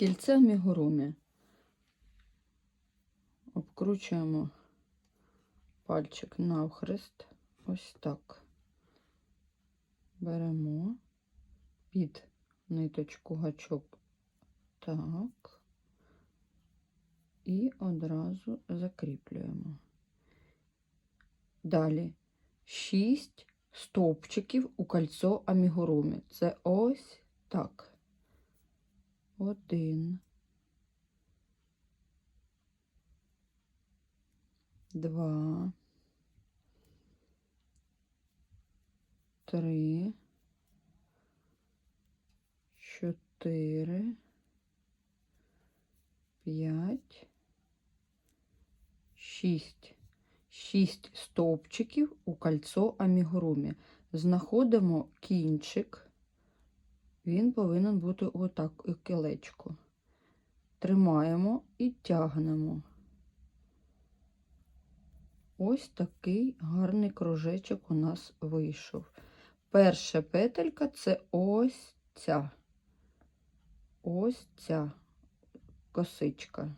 Кільце амігурумі. Обкручуємо пальчик навхрест. Ось так. Беремо під ниточку гачок. Так. І одразу закріплюємо. Далі 6 стовпчиків у кольцо амігурумі. Це ось так. Один. Два. Три. Чотири. П'ять. Шість. Шість стовпчиків у кольцо амігурумі. Знаходимо кінчик. Він повинен бути отак у кілечку. Тримаємо і тягнемо. Ось такий гарний кружечок у нас вийшов. Перша петелька це ось ця. Ось ця косичка.